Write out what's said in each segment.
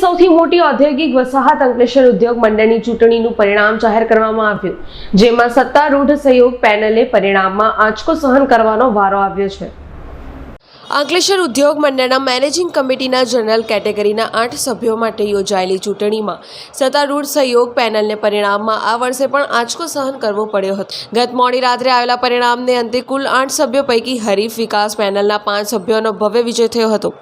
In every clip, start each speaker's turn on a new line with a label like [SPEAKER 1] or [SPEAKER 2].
[SPEAKER 1] સૌથી મોટી ઔદ્યોગિક વસાહત અંકલેશ્વર ઉદ્યોગ મંડળની ચૂંટણીનું પરિણામ જાહેર કરવામાં આવ્યું, જેમાં સત્તારૂઢ સહયોગ પેનલે પરિણામમાં આંચકો સહન કરવાનો વારો આવ્યો છે. અંકલેશ્વર ઉદ્યોગ મંડળના મેનેજિંગ કમિટીના જનરલ કેટેગરીના આઠ સભ્યો માટે યોજાયેલી ચૂંટણીમાં સત્તારૂઢ સહયોગ પેનલને પરિણામમાં આ વર્ષે પણ આંચકો સહન કરવો પડ્યો હતો. ગત મોડી રાત્રે આવેલા પરિણામને અંતે કુલ આઠ સભ્યો પૈકી હરીફ વિકાસ પેનલના પાંચ સભ્યોનો ભવ્ય વિજય થયો હતો.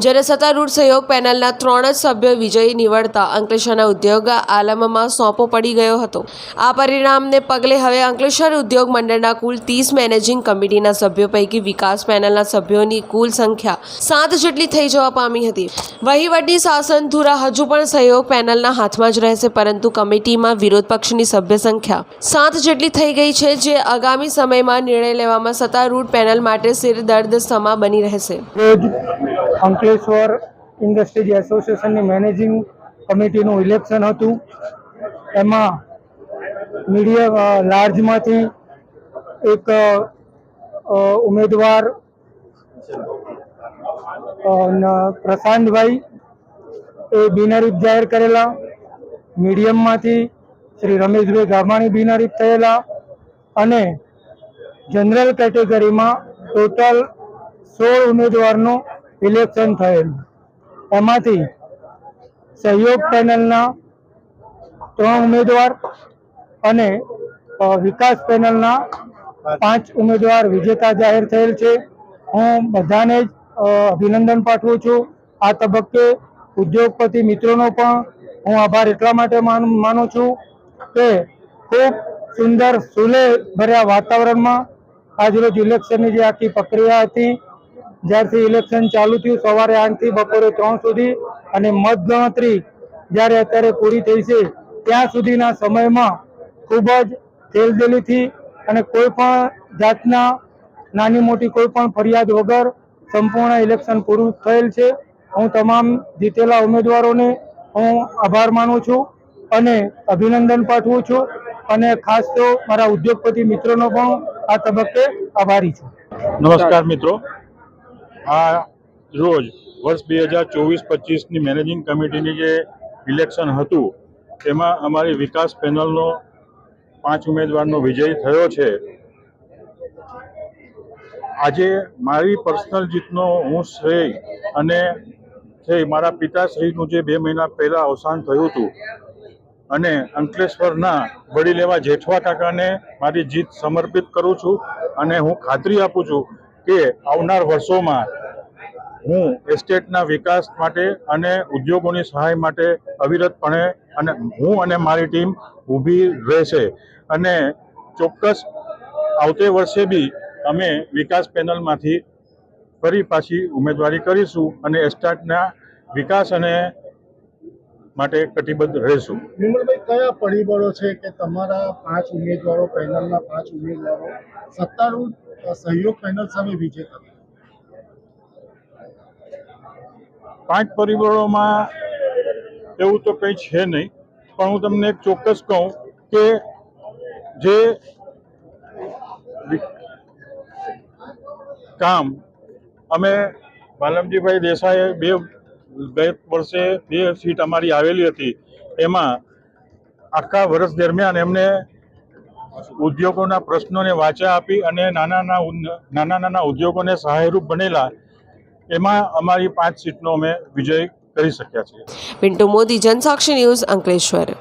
[SPEAKER 1] જ્યારે સત્તારૂઢ સહયોગ પેનલના ત્રણ જ સભ્યો વિજયી નીવડતા અંકલેશ્વરના ઉદ્યોગ આલમમાં સોંપો પડી ગયો હતો. આ પરિણામને પગલે હવે અંકલેશ્વર ઉદ્યોગ મંડળના કુલ ત્રીસ મેનેજિંગ કમિટીના સભ્યો પૈકી વિકાસ પેનલના સભ્યોની કુલ સંખ્યા સાત જેટલી થઈ જવા પામી હતી. વહીવટી શાસન ધુરા હજુ પણ સહયોગ પેનલના હાથમાં જ રહેશે, પરંતુ કમિટીમાં વિરોધ પક્ષની સભ્ય સંખ્યા સાત જેટલી થઈ ગઈ છે, જે આગામી સમયમાં નિર્ણય લેવામાં સત્તારૂઢ પેનલ માટે સિરદર્દ સમા બની રહેશે.
[SPEAKER 2] અંકલેશ્વર ઇન્ડસ્ટ્રીઝ એસોસિએશનની મેનેજિંગ કમિટીનું ઇલેક્શન હતું. એમાં મીડિયા લાર્જમાંથી એક ઉમેદવાર પ્રશાંતભાઈ એ બિનહરીફ જાહેર કરેલા, મીડિયમમાંથી શ્રી રમેશભાઈ ગામાણી બિનહરીફ થયેલા અને જનરલ કેટેગરીમાં ટોટલ સોળ ઉમેદવારનું ઇલેક્શન થયેલ. એમાંથી સહયોગ પેનલના ત્રણ ઉમેદવાર અને વિકાસ પેનલના પાંચ ઉમેદવાર વિજેતા જાહેર થયેલ છે. હું બધાને જ અભિનંદન પાઠવું છું. આ તબક્કે ઉદ્યોગપતિ મિત્રોનો પણ હું આભાર એટલા માટે માન- છું કે ખૂબ સુંદર સુલે ભર્યા વાતાવરણમાં આજરોજ ઇલેક્શનની જે આખી પ્રક્રિયા હતી, જ્યારથી ઇલેક્શન ચાલુ થયું, સવારે આઠથી બપોરે ત્રણ સુધી અને મતગણતરી જ્યારે અત્યારે પૂરી થઈ છે, ત્યાં સુધીના સમયમાં ખૂબ જ તેલદેલીથી અને કોઈ પણ જાતના નાની મોટી કોઈ પણ ફરિયાદ વગર સંપૂર્ણ ઇલેક્શન પૂરું થયેલ છે. હું તમામ જીતેલા ઉમેદવારોને હું આભાર માનું છું અને અભિનંદન પાઠવું છું અને ખાસ તો મારા ઉદ્યોગપતિ મિત્રોનો પણ આ તબક્કે આભારી છું.
[SPEAKER 3] નમસ્કાર મિત્રો. આ રોજ વર્ષ બે હજાર ચોવીસ પચીસની મેનેજિંગ કમિટીની જે ઇલેક્શન હતું, તેમાં અમારી વિકાસ પેનલનો પાંચ ઉમેદવારનો વિજય થયો છે. આજે મારી પર્સનલ જીતનો હું શ્રેય અને શ્રેય, મારા પિતાશ્રીનું જે બે મહિના પહેલાં અવસાન થયું હતું અને અંકલેશ્વરના વડીલ એવા જેઠવા કાકાને મારી જીત સમર્પિત કરું છું અને હું ખાતરી આપું છું કે આવનાર વર્ષોમાં હું એસ્ટેટના વિકાસ માટે અને ઉદ્યોગોની સહાય માટે અવિરતપણે અને હું અને મારી ટીમ ઊભી રહેશે અને ચોક્કસ આવતે વર્ષે બી અમે વિકાસ પેનલમાંથી ફરી પાછી ઉમેદવારી કરીશું અને એસ્ટેટના વિકાસ અને માટે કટિબદ્ધ રહીશું.
[SPEAKER 4] વિમલભાઈ કયા પરિબળો છે કે તમારા પાંચ ઉમેદવારો પેનલના પાંચ ઉમેદવારો સત્તારૂઢ સહયોગ પેનલ સામે વિજેતા
[SPEAKER 3] પાંચ પરિબળોમાં એવું તો કંઈ છે નહીં પણ હું તમને એક ચોક્કસ કહું કે જે કામ. અમે વાલમજીભાઈ દેસાઈએ બે ગત વર્ષે બે સીટ અમારી આવેલી હતી. એમાં આખા વર્ષ દરમિયાન એમને ઉદ્યોગોના પ્રશ્નોને વાચા આપી અને નાના નાના નાના ઉદ્યોગોને સહાયરૂપ બનેલા એમાં અમારી પાંચ સીટનો અમે વિજય કરી શક્યા છીએ.
[SPEAKER 1] પિન્ટુ મોદી, જનસાક્ષી ન્યૂઝ અંકલેશ્વર.